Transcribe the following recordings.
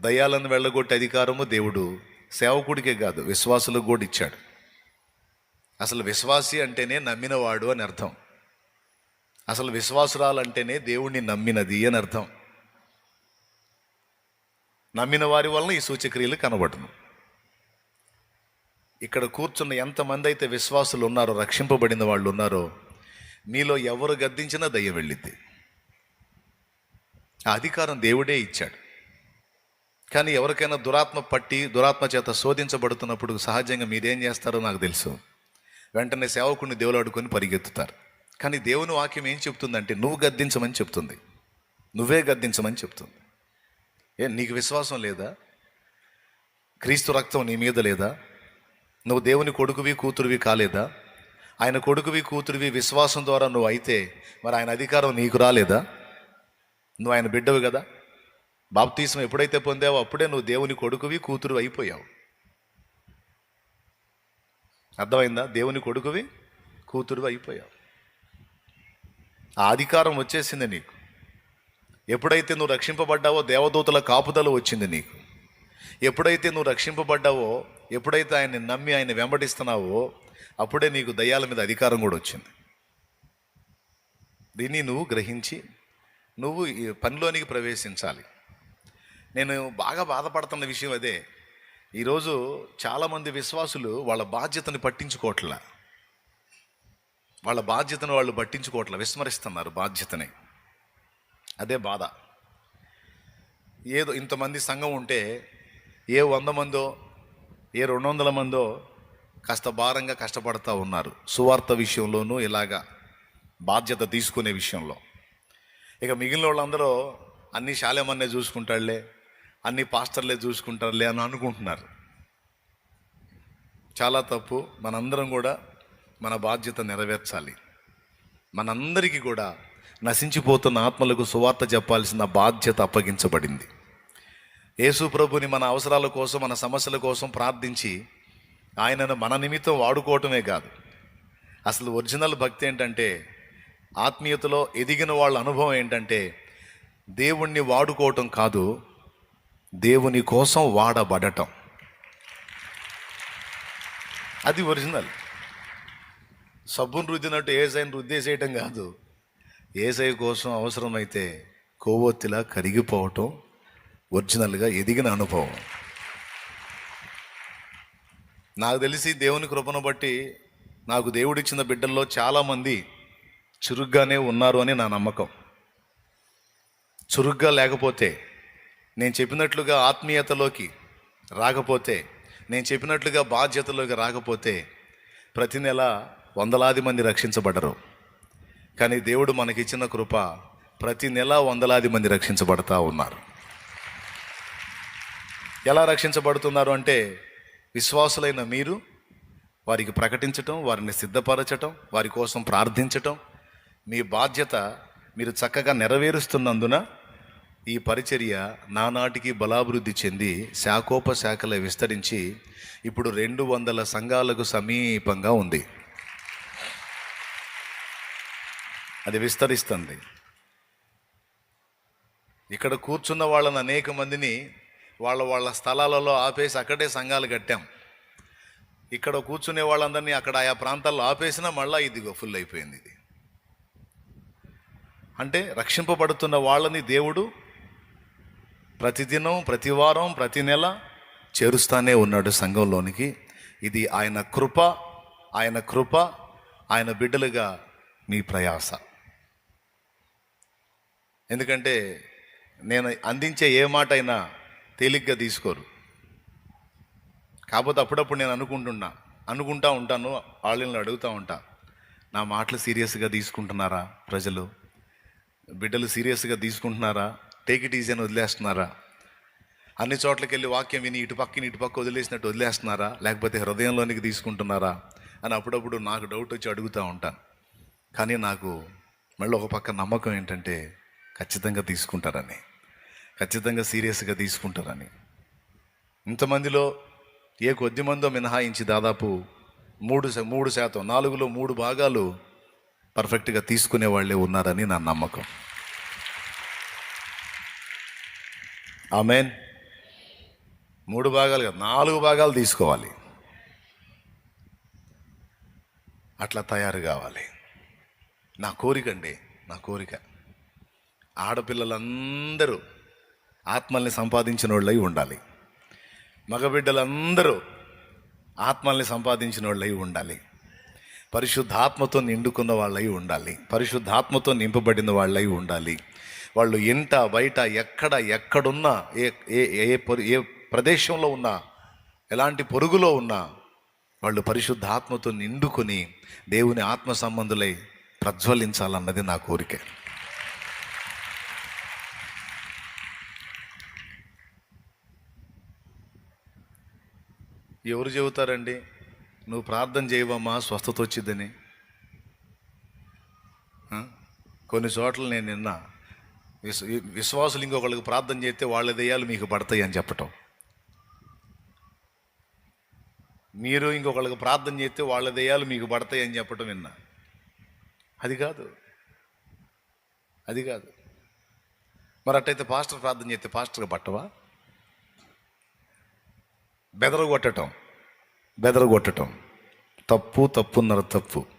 దయ్యాలను వెళ్ళగొట్టే అధికారము దేవుడు సేవకుడికే కాదు విశ్వాసులకు కూడా ఇచ్చాడు. అసలు విశ్వాసి అంటేనే నమ్మినవాడు అని అర్థం. అసలు విశ్వాసురాలంటేనే దేవుణ్ణి నమ్మినది అని అర్థం. నమ్మిన వారి వలన ఈ సూచక్రియలు కనబడును. ఇక్కడ కూర్చున్న ఎంతమంది అయితే విశ్వాసులు ఉన్నారో రక్షింపబడిన వాళ్ళు ఉన్నారో మీలో ఎవరు గద్దించినా దయ్యం వెళ్ళిద్ది. ఆ అధికారం దేవుడే ఇచ్చాడు. కానీ ఎవరికైనా దురాత్మ పట్టి దురాత్మ చేత శోధించబడుతున్నప్పుడు సహజంగా మీరేం చేస్తారో నాకు తెలుసు. వెంటనే సేవకుడిని దేవులు అడుకొని పరిగెత్తుతారు. కానీ దేవుని వాక్యం ఏం చెప్తుందంటే నువ్వు గద్దించమని చెప్తుంది. నువ్వే గద్దించమని చెప్తుంది. ఏ నీకు విశ్వాసం లేదా? క్రీస్తు రక్తం నీ మీద లేదా? నువ్వు దేవుని కొడుకువి కూతురువి కాలేదా? ఆయన కొడుకువి కూతురువి విశ్వాసం ద్వారా నువ్వు అయితే మరి ఆయన అధికారం నీకు రాలేదా? నువ్వు ఆయన బిడ్డవి కదా? బాప్తీసం ఎప్పుడైతే పొందావో అప్పుడే నువ్వు దేవుని కొడుకువి కూతురు అయిపోయావు. అర్థమైందా? దేవుని కొడుకువి కూతురు అయిపోయావు. ఆ అధికారం వచ్చేసింది నీకు. ఎప్పుడైతే నువ్వు రక్షింపబడ్డావో దేవదూతల కాపుదల వచ్చింది నీకు. ఎప్పుడైతే నువ్వు రక్షింపబడ్డావో ఎప్పుడైతే ఆయన్ని నమ్మి ఆయన వెంబడిస్తున్నావో అప్పుడే నీకు దయ్యాల మీద అధికారం కూడా వచ్చింది. దీన్ని నువ్వు గ్రహించి నువ్వు ఈ పనిలోనికి ప్రవేశించాలి. నేను బాగా బాధపడుతున్న విషయం అదే. ఈరోజు చాలామంది విశ్వాసులు వాళ్ళ బాధ్యతను పట్టించుకోవట్లా. వాళ్ళ బాధ్యతను వాళ్ళు పట్టించుకోవట్లా విస్మరిస్తున్నారు బాధ్యతని. అదే బాధ. ఏదో ఇంతమంది సంఘం ఉంటే ఏ వంద మందో ఏ రెండు వందల మందో కాస్త భారంగా కష్టపడతా ఉన్నారు. సువార్త విషయంలోనూ ఇలాగా బాధ్యత తీసుకునే విషయంలో. ఇక మిగిలిన వాళ్ళందరూ అన్నీ శాలేమన్నే చూసుకుంటాడులే అన్ని పాస్టర్లే చూసుకుంటారులే అని అనుకుంటున్నారు. చాలా తప్పు. మనందరం కూడా మన బాధ్యత నెరవేర్చాలి. మనందరికీ కూడా నశించిపోతున్న ఆత్మలకు సువార్త చెప్పాల్సిన బాధ్యత అప్పగించబడింది. యేసు ప్రభుని మన అవసరాల కోసం మన సమస్యల కోసం ప్రార్థించి ఆయనను మన నిమిత్తం వాడుకోవటమే కాదు. అసలు ఒరిజినల్ భక్తి ఏంటంటే ఆత్మీయతలో ఎదిగిన వాళ్ళ అనుభవం ఏంటంటే దేవుణ్ణి వాడుకోవటం కాదు దేవుని కోసం వాడబడటం. అది ఒరిజినల్. సబ్బును రుద్దినట్టు ఏసైని రుద్దేసేయటం కాదు. ఏసై కోసం అవసరమైతే కొవ్వొత్తిలా కరిగిపోవటం ఒరిజినల్గా ఎదిగిన అనుభవం. నాకు తెలిసి దేవుని కృపను బట్టి నాకు దేవుడిచ్చిన బిడ్డల్లో చాలామంది చురుగ్గానే ఉన్నారు అని నా నమ్మకం. చురుగ్గా లేకపోతే నేను చెప్పినట్లుగా ఆత్మీయతలోకి రాకపోతే నేను చెప్పినట్లుగా బాధ్యతలోకి రాకపోతే ప్రతి నెల వందలాది మంది రక్షించబడరు. కానీ దేవుడు మనకిచ్చిన కృప ప్రతి నెల వందలాది మంది రక్షించబడతా ఉన్నారు. ఎలా రక్షించబడుతున్నారు అంటే విశ్వాసులైన మీరు వారికి ప్రకటించటం వారిని సిద్ధపరచటం వారి కోసం ప్రార్థించటం మీ బాధ్యత మీరు చక్కగా నెరవేరుస్తున్నందున ఈ పరిచర్య నానాటికి బలాభివృద్ధి చెంది శాఖోపశాఖల విస్తరించి ఇప్పుడు రెండు వందల సంఘాలకు సమీపంగా ఉంది. అది విస్తరిస్తుంది. ఇక్కడ కూర్చున్న వాళ్ళని అనేక మందిని వాళ్ళ వాళ్ళ స్థలాలలో ఆపేసి అక్కడే సంఘాలు కట్టాం. ఇక్కడ కూర్చునే వాళ్ళందరినీ అక్కడ ఆయా ప్రాంతాల్లో ఆపేసినా మళ్ళీ ఇదిగో ఫుల్ అయిపోయింది ఇది. అంటే రక్షింపబడుతున్న వాళ్ళని దేవుడు ప్రతిదినం ప్రతి వారం ప్రతి నెల చేరుస్తానే ఉన్నాడు సంఘంలోనికి. ఇది ఆయన కృప ఆయన కృప ఆయన బిడ్డలుగా మీ ప్రయాస. ఎందుకంటే నేను అందించే ఏ మాట అయినా తేలిగ్గా తీసుకోరు. కాకపోతే అప్పుడప్పుడు నేను అనుకుంటున్నా అనుకుంటా ఉంటాను వాళ్ళని అడుగుతూ ఉంటా. నా మాటలు సీరియస్గా తీసుకుంటున్నారా ప్రజలు? బిడ్డలు సీరియస్గా తీసుకుంటున్నారా? టేక్ ఇట్ ఈజీ అని వదిలేస్తున్నారా? అన్ని చోట్లకి వెళ్ళి వాక్యం విని ఇటు పక్కని ఇటు పక్క వదిలేసినట్టు వదిలేస్తున్నారా? లేకపోతే హృదయంలోనికి తీసుకుంటున్నారా? అని అప్పుడప్పుడు నాకు డౌట్ వచ్చి అడుగుతూ ఉంటాను కానీ నాకు మళ్ళీ ఒక పక్క నమ్మకం ఏంటంటే ఖచ్చితంగా తీసుకుంటారని. ఖచ్చితంగా సీరియస్గా తీసుకుంటారని. ఇంతమందిలో ఏ కొద్ది మందో మినహాయించి దాదాపు మూడు మూడు శాతం నాలుగులో మూడు భాగాలు పర్ఫెక్ట్గా తీసుకునే వాళ్ళే ఉన్నారని నా నమ్మకం. ఆమెన్. మూడు భాగాలు కాదు నాలుగు భాగాలు తీసుకోవాలి. అట్లా తయారు కావాలి. నా కోరిక అండి నా కోరిక. ఆడపిల్లలందరూ ఆత్మల్ని సంపాదించిన వాళ్ళై ఉండాలి. మగబిడ్డలందరూ ఆత్మల్ని సంపాదించిన వాళ్ళై ఉండాలి. పరిశుద్ధాత్మతో నిండుకున్న వాళ్ళై ఉండాలి. పరిశుద్ధాత్మతో నింపబడిన వాళ్ళై ఉండాలి. వాళ్ళు ఇంట బయట ఎక్కడ ఎక్కడున్నా ఏ ఏ ఏ ఏ ప్రదేశంలో ఉన్నా ఎలాంటి పొరుగులో ఉన్నా వాళ్ళు పరిశుద్ధ ఆత్మతో నిండుకొని దేవుని ఆత్మ సంబంధులై ప్రజ్వలించాలన్నది నా కోరిక. ఎవరు చెబుతారండి? నువ్వు ప్రార్థన చేయవమ్మా స్వస్థత వచ్చిందని. కొన్ని చోట్ల నేను నిన్న. విశ్వ విశ్వాసులు ఇంకొకళ్ళకి ప్రార్థన చేస్తే వాళ్ళ దెయ్యాలు మీకు పడతాయి అని చెప్పటం. మీరు ఇంకొకళ్ళకి ప్రార్థన చేస్తే వాళ్ళ దెయ్యాలు మీకు పడతాయి అని చెప్పటం విన్నా. అది కాదు. అది కాదు. మరి అట్టయితే పాస్టర్ ప్రార్థన చేస్తే పాస్టర్గా పట్టవా? బెదరగొట్టడం బెదరగొట్టడం తప్పు తప్పున్నర తప్పు.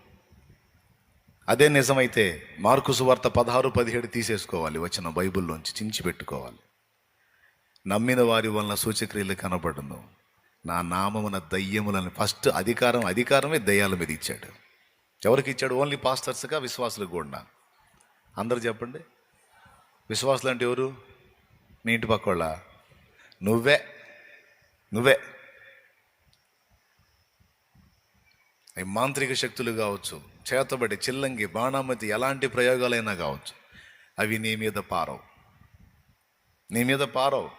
అదే నిజమైతే మార్కు సువార్త పదహారు పదిహేడు తీసేసుకోవాలి. వచ్చిన బైబిల్లోంచి చించి పెట్టుకోవాలి. నమ్మిన వారి వలన సూచక్రియలు కనబడును. నా నామమున దయ్యములని ఫస్ట్ అధికారం అధికారమే దయ్యాల మీద ఇచ్చాడు. ఎవరికి ఇచ్చాడు? ఓన్లీ పాస్టర్స్గా విశ్వాసులకు కూడా. అందరు చెప్పండి. విశ్వాసులు అంటే ఎవరు? మీ ఇంటి పక్కోళ్ళ? నువ్వే. నువ్వే. అవి మాంత్రిక శక్తులు కావచ్చు. చేతబడి చిల్లంగి బాణామతి ఎలాంటి ప్రయోగాలైనా కావచ్చు. అవి నీ మీద పారవు. నీ మీద పారవు.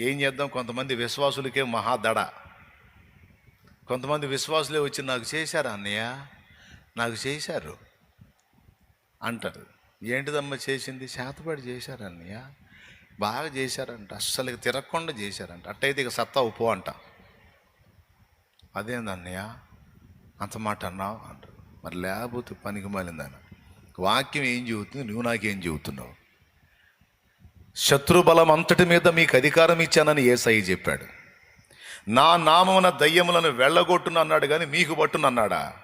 ఏం చేద్దాం? కొంతమంది విశ్వాసులకే మహాదడ కొంతమంది విశ్వాసులే వచ్చి నాకు చేశారు అన్నయ్య? నాకు చేశారు. అంటారు. ఏంటిదమ్మ చేసింది? చేతబడి చేశారు అన్నయ్య? బాగా చేశారంట. అస్సలు తిరగకుండా చేశారంట. అట్టయితే ఇక సత్తా ఉప్పు అంట. అదేందన్నయ్య అంత మాట అన్నావు? అంటారు. మరి లేకపోతే పనికి మాలిందని వాక్యం ఏం చెబుతుంది? నువ్వు నాకేం చెబుతున్నావు? శత్రుబలం అంతటి మీద మీకు అధికారం ఇచ్చానని ఏసై చెప్పాడు. నా నామమున దయ్యములను వెళ్ళగొట్టును అన్నాడు కానీ మీకు పట్టును అన్నాడా?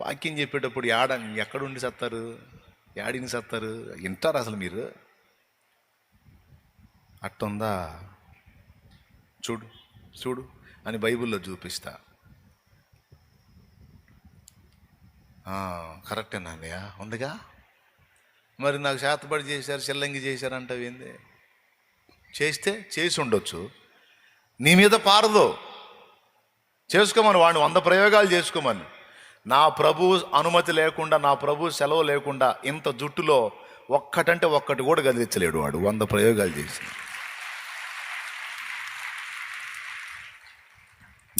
వాక్యం చెప్పేటప్పుడు యాడ ఎక్కడుండి సత్తారు? యాడిని సత్తారు? వింటారు అసలు మీరు? అట్టుందా? చూడు చూడు అని బైబిల్లో చూపిస్తా ఆ, కరెక్టేనా అన్నయ్య ఉందిగా? మరి నాకు శాతపడి చేశారు చెల్లంగి చేశారు ఏంది? చేస్తే చేసి ఉండొచ్చు. నీ మీద పారదు. చేసుకోమని వాడిని వంద ప్రయోగాలు చేసుకోమని. నా ప్రభు అనుమతి లేకుండా నా ప్రభు సెలవు లేకుండా ఇంత జుట్టులో ఒక్కటంటే ఒక్కటి కూడా గదిలించలేడు వాడు. వంద ప్రయోగాలు చేసి.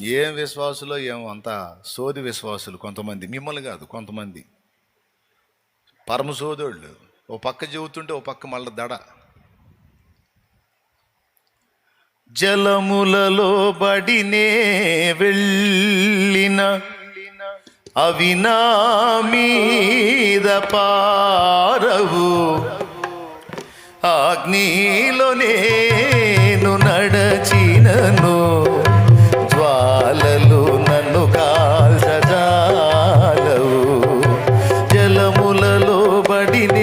ఏం విశ్వాసులో ఏమో అంతా సోది విశ్వాసులు కొంతమంది? మిమ్మల్ని కాదు కొంతమంది. పరమ సోదోళ్ళు ఓ పక్క చెబుతుంటే ఓ పక్క మళ్ళీ దడ. జలములలో బడినే వెళ్ళిన అవి నా మీద పారవు. అగ్నిలో నేను నడచినను. జలములలో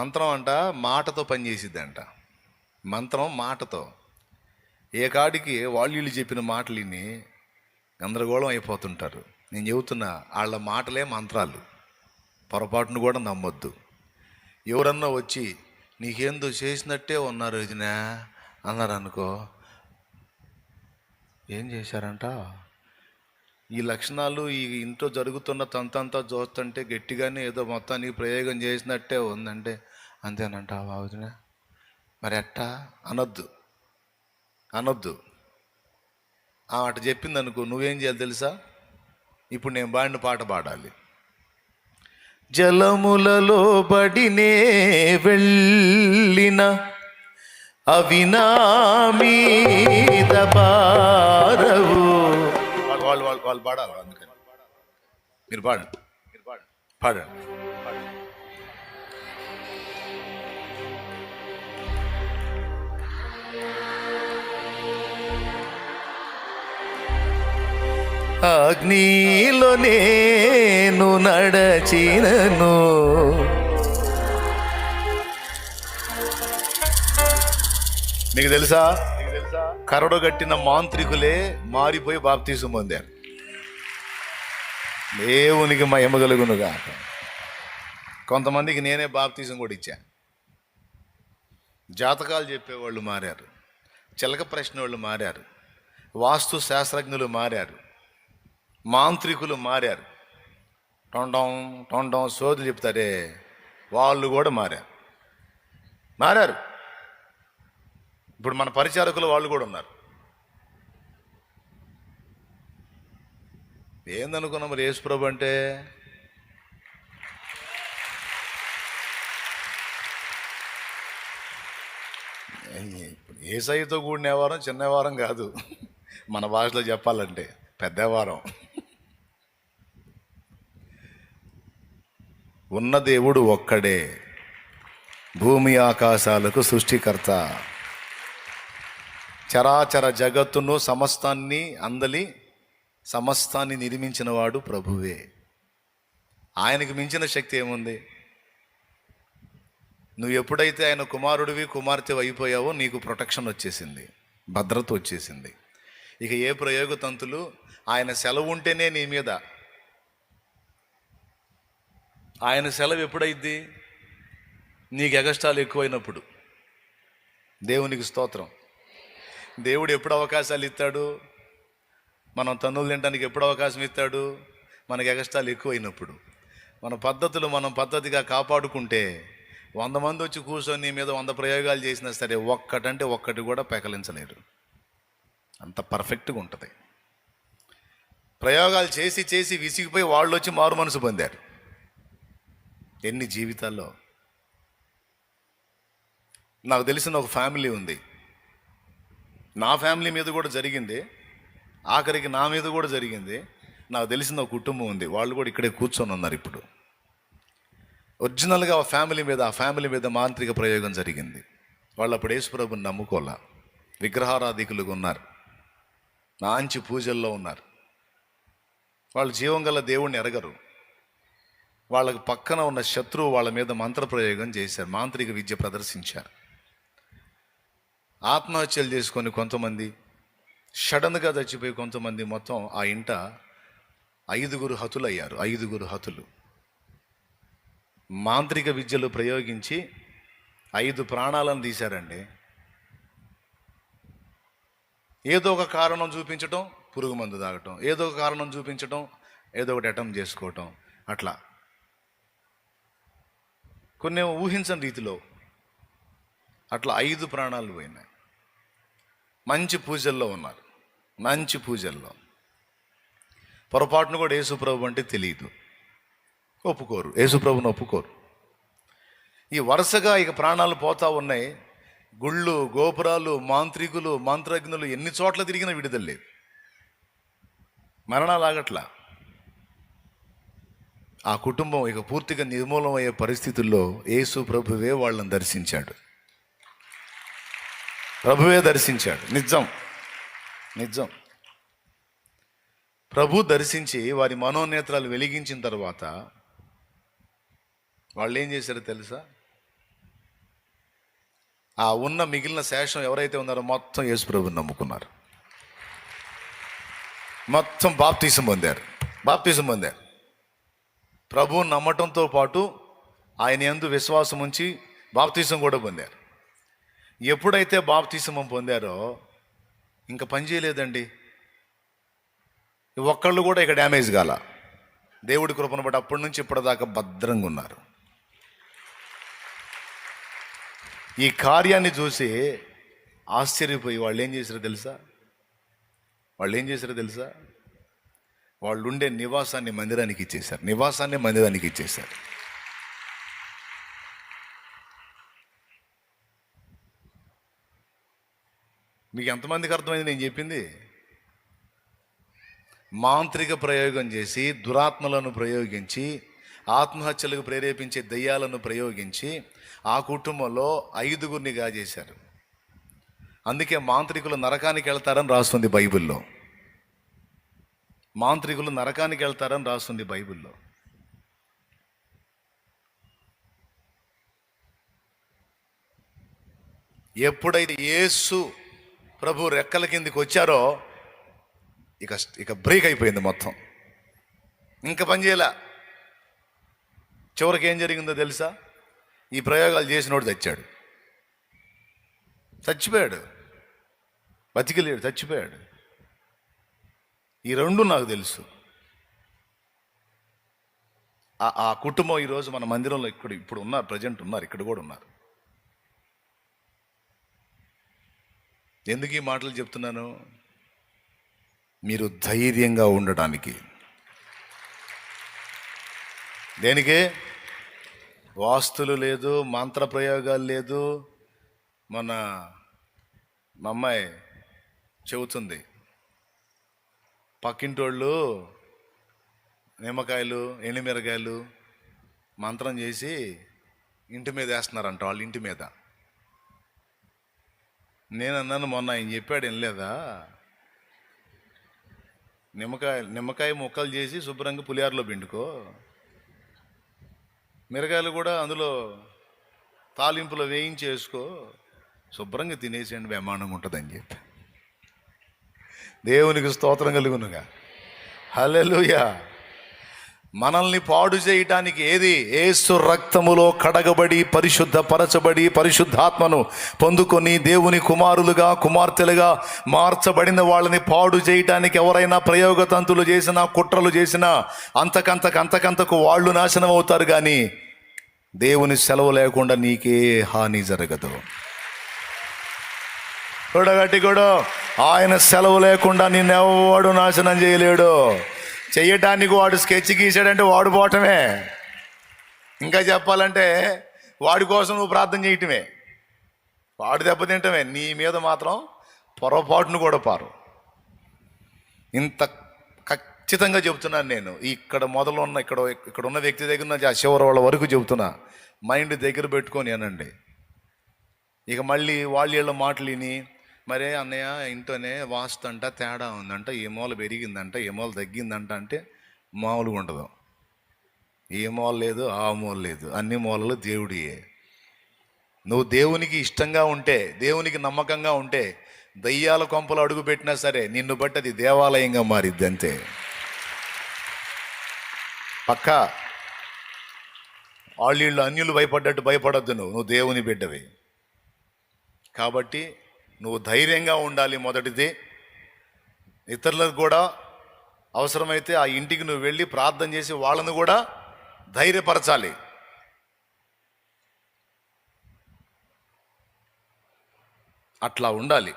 మంత్రం అంట మాటతో పనిచేసిద్దంట మంత్రం మాటతో. ఏ కాడికి వాళ్ళు చెప్పిన మాటలు విని గందరగోళం అయిపోతుంటారు. నేను చెబుతున్నా వాళ్ళ మాటలే మంత్రాలు. పొరపాటును కూడా నమ్మొద్దు. ఎవరన్నా వచ్చి నీకేందో చేసినట్టే ఉన్నారు రోజున అన్నారు అనుకో ఏం చేశారంట? ఈ లక్షణాలు ఈ ఇంట్లో జరుగుతున్న తంతంతా చూస్తుంటే గట్టిగానే ఏదో మొత్తానికి ప్రయోగం చేసినట్టే ఉందంటే అంతేనంట బాబుదిన మరి ఎట్టా అనొద్దు. అనొద్దు. ఆ చెప్పింది అనుకో నువ్వేం చేయాలి తెలుసా? ఇప్పుడు నేను పాడిన పాట పాడాలి. జలములలో బడినే వెళ్ళిన అవి నా మీద పారవు వాళ్ళు పాడాలి అందుకని? మీరు పాడండి. మీరు పాడండి. పాడండి పాడండి. అగ్నిలో నేను నడచినను. నీకు తెలుసా? కరడు కట్టిన మాంత్రికులే మారిపోయి బాప్తీసం పొందారు. దేవునికి మహిమ కలుగునుగా కొంతమందికి నేనే బాప్తీసం కూడా ఇచ్చాను జాతకాలు చెప్పేవాళ్ళు మారారు. చిలక ప్రశ్న వాళ్ళు మారారు. వాస్తు శాస్త్రజ్ఞులు మారారు. మాంత్రికులు మారారు. టొండం టొండం సోదులు చెప్తారే వాళ్ళు కూడా మారారు. మారారు. ఇప్పుడు మన పరిచారకులు వాళ్ళు కూడా ఉన్నారు. ఏందనుకున్నాం మరి యేసుప్రభు అంటే? ఏసైతో కూడిన వారం చిన్న వారం కాదు. మన భాషలో చెప్పాలంటే పెద్దవారం ఉన్న దేవుడు ఒక్కడే భూమి ఆకాశాలకు సృష్టికర్త. చరాచర జగత్తును సమస్తాన్ని అందలి సమస్తాన్ని నిర్మించిన వాడు ప్రభువే. ఆయనకు మించిన శక్తి ఏముంది? నువ్వు ఎప్పుడైతే ఆయన కుమారుడివి కుమార్తె అయిపోయావో నీకు ప్రొటెక్షన్ వచ్చేసింది భద్రత వచ్చేసింది. ఇక ఏ ప్రయోగ తంతులు ఆయన సెలవు ఉంటేనే నీ మీద. ఆయన సెలవు ఎప్పుడైద్ది? నీకు ఎగస్టాలు ఎక్కువైనప్పుడు. దేవునికి స్తోత్రం. దేవుడు ఎప్పుడు అవకాశాలు ఇస్తాడు? మనం తన్నులు తినడానికి ఎప్పుడు అవకాశం ఇస్తాడు? మనకి ఎగస్టాలు ఎక్కువైనప్పుడు. మన పద్ధతులు మనం పద్ధతిగా కాపాడుకుంటే వంద మంది వచ్చి కూర్చొని నీ మీద వంద ప్రయోగాలు చేసినా సరే ఒక్కటంటే ఒక్కటి కూడా పెకలించలేరు. అంత పర్ఫెక్ట్గా ఉంటుంది. ప్రయోగాలు చేసి చేసి విసిగిపోయి వాళ్ళు వచ్చి మారు మనసు పొందారు. ఎన్ని జీవితాల్లో? నాకు తెలిసిన ఒక ఫ్యామిలీ ఉంది. నా ఫ్యామిలీ మీద కూడా జరిగింది. ఆఖరికి నా మీద కూడా జరిగింది. నాకు తెలిసిన ఒక కుటుంబం ఉంది. వాళ్ళు కూడా ఇక్కడే కూర్చొని ఉన్నారు ఇప్పుడు. ఒరిజినల్గా ఆ ఫ్యామిలీ మీద ఆ ఫ్యామిలీ మీద మాంత్రిక ప్రయోగం జరిగింది. వాళ్ళు అప్పుడు యేసుప్రభుని నమ్ముకోలే విగ్రహారాధికులుగా ఉన్నారు. నాంచి పూజల్లో ఉన్నారు. వాళ్ళు జీవం గల దేవుణ్ణి ఎరగరు. వాళ్ళకి పక్కన ఉన్న శత్రువు వాళ్ళ మీద మంత్రప్రయోగం చేశారు. మాంత్రిక విద్య ప్రదర్శించారు. ఆత్మహత్యలు చేసుకొని కొంతమంది సడన్గా చచ్చిపోయి కొంతమంది మొత్తం ఆ ఇంట ఐదుగురు హతులయ్యారు ఐదుగురు హతులు. మాంత్రిక విద్యలు ప్రయోగించి ఐదు ప్రాణాలను తీశారండి. ఏదో ఒక కారణం చూపించటం పురుగు మందు తాగటం ఏదో ఒక కారణం చూపించటం ఏదో ఒకటి అటెంప్ట్ చేసుకోవటం అట్లా. కొన్ని ఊహించని రీతిలో అట్లా ఐదు ప్రాణాలు పోయినాయి. మంచి పూజల్లో ఉన్నారు. మంచి పూజల్లో. పొరపాటును కూడా యేసుప్రభు అంటే తెలియదు. ఒప్పుకోరు. యేసుప్రభుని ఒప్పుకోరు. ఈ వరుసగా ఇక ప్రాణాలు పోతా ఉన్నాయి. గుళ్ళు గోపురాలు మాంత్రికులు మంత్రజ్ఞులు ఎన్ని చోట్ల తిరిగినా విడుదల లేదు. మరణాలు ఆగట్లా. ఆ కుటుంబం ఇక పూర్తిగా నిర్మూలం అయ్యే పరిస్థితుల్లో యేసు ప్రభువే వాళ్ళని దర్శించాడు. ప్రభువే దర్శించాడు. నిజం. నిజం. ప్రభు దర్శించి వారి మనోనేత్రాలు వెలిగించిన తర్వాత వాళ్ళు ఏం చేశారో తెలుసా? ఆ ఉన్న మిగిలిన శేషం ఎవరైతే ఉన్నారో మొత్తం యేసు ప్రభుని నమ్ముకున్నారు. మొత్తం బాప్తీసం పొందారు. బాప్తీసం పొందారు. ప్రభువు నమ్మటంతో పాటు ఆయన యందు విశ్వాసం ఉంచి బాప్తీసం కూడా పొందారు. ఎప్పుడైతే బాప్తీసం పొందారో ఇంకా పని చేయలేదండి. ఒక్కళ్ళు కూడా ఇక డ్యామేజ్ కాల. దేవుడి కృపను బట్టి అప్పటి నుంచి ఇప్పటిదాకా భద్రంగా ఉన్నారు. ఈ కార్యాన్ని చూసి ఆశ్చర్యపోయి వాళ్ళు ఏం చేశారో తెలుసా? వాళ్ళు ఏం చేశారో తెలుసా? వాళ్ళు ఉండే నివాసాన్ని మందిరానికి ఇచ్చేశారు. నివాసాన్ని మందిరానికి ఇచ్చేశారు. మీకు ఎంతమందికి అర్థమైంది నేను చెప్పింది? మాంత్రిక ప్రయోగం చేసి దురాత్మలను ప్రయోగించి ఆత్మహత్యలకు ప్రేరేపించే దయ్యాలను ప్రయోగించి ఆ కుటుంబంలో ఐదుగురిని గాజేశారు. అందుకే మాంత్రికులు నరకానికి వెళ్తారని రాస్తుంది బైబిల్లో. మాంత్రికులు నరకానికి వెళ్తారని రాస్తుంది బైబిల్లో. ఎప్పుడైతే యేసు ప్రభు రెక్కల కిందికి వచ్చారో ఇక ఇక బ్రేక్ అయిపోయింది మొత్తం. ఇంకా పని చివరికి ఏం జరిగిందో తెలుసా? ఈ ప్రయోగాలు చేసినోడు చచ్చాడు. చచ్చిపోయాడు. బతికిలేడు చచ్చిపోయాడు. ఈ రెండు నాకు తెలుసు. ఆ- ఆ కుటుంబం ఈరోజు మన మందిరంలో ఇక్కడ ఇప్పుడు ఉన్నారు ప్రజెంట్ ఉన్నారు ఇక్కడ కూడా ఉన్నారు. ఎందుకు ఈ మాటలు చెప్తున్నాను? మీరు ధైర్యంగా ఉండటానికి. దేనికి? వాస్తులు లేదు మంత్ర ప్రయోగాలు లేదు. మన మా అమ్మాయి చెబుతుంది. పక్కింటోళ్ళు నిమ్మకాయలు ఎండుమిరకాయలు మంత్రం చేసి ఇంటి మీద వేస్తున్నారంట వాళ్ళ ఇంటి మీద. నేను అన్నాను మొన్న ఆయన చెప్పాడు వినలేదా? నిమ్మకాయ నిమ్మకాయ ముక్కలు చేసి శుభ్రంగా పులిహారలో పిండుకో. మిరగాయలు కూడా అందులో తాలింపులో వేయించేసుకో. శుభ్రంగా తినేసేయండి బ్రహ్మాండంగా ఉంటుందని చెప్పి. దేవునికి స్తోత్రం కలుగునుగా. హల్లెలూయా. మనల్ని పాడు చేయటానికి ఏది? ఏసు రక్తములో కడగబడి పరిశుద్ధపరచబడి పరిశుద్ధాత్మను పొందుకొని దేవుని కుమారులుగా కుమార్తెలుగా మార్చబడిన వాళ్ళని పాడు చేయటానికి ఎవరైనా ప్రయోగతంతులు చేసినా కుట్రలు చేసినా అంతకంతకు అంతకంతకు వాళ్ళు నాశనం అవుతారు కానీ దేవుని సెలవు లేకుండా నీకే హాని జరగదు. చూడగట్టి కూడా ఆయన సెలవు లేకుండా నిన్నెవడు నాశనం చేయలేడు. చేయటానికి వాడు స్కెచ్ గీసాడంటే వాడు పోవటమే. ఇంకా చెప్పాలంటే వాడి కోసం నువ్వు ప్రార్థన చేయటమే. వాడు దెబ్బతింటమే. నీ మీద మాత్రం పొరపాటును కూడా పారు. ఇంత ఖచ్చితంగా చెబుతున్నాను నేను. ఇక్కడ మొదలున్న ఇక్కడ ఇక్కడ ఉన్న వ్యక్తి దగ్గర నుంచి ఆ చివరి వాళ్ళ వరకు చెబుతున్నా. మైండ్ దగ్గర పెట్టుకొని అనండి. ఇక మళ్ళీ వాళ్ళు వీళ్ళ మాటలు విని మరే అన్నయ్య ఇంట్లోనే వాస్తు అంట తేడా ఉందంట ఏ మూల పెరిగిందంట ఏ మూల తగ్గిందంట అంటే మామూలుగా ఉండదు. ఏ మూల లేదు ఆ మూల లేదు. అన్ని మూలలు దేవుడియే. నువ్వు దేవునికి ఇష్టంగా ఉంటే దేవునికి నమ్మకంగా ఉంటే దయ్యాల కొంపలు అడుగు పెట్టినా సరే నిన్ను బట్టి అది దేవాలయంగా మారిద్ది అంతే. పక్క వాళ్ళు అన్యులు భయపడ్డట్టు భయపడద్దు నువ్వు. నువ్వు దేవుని బిడ్డవి. కాబట్టి నువ్వు ధైర్యంగా ఉండాలి మొదటిది. ఇతరులకు కూడా అవసరమైతే ఆ ఇంటికి నువ్వు వెళ్ళి ప్రార్థన చేసి వాళ్ళను కూడా ధైర్యపరచాలి. అట్లా ఉండాలి.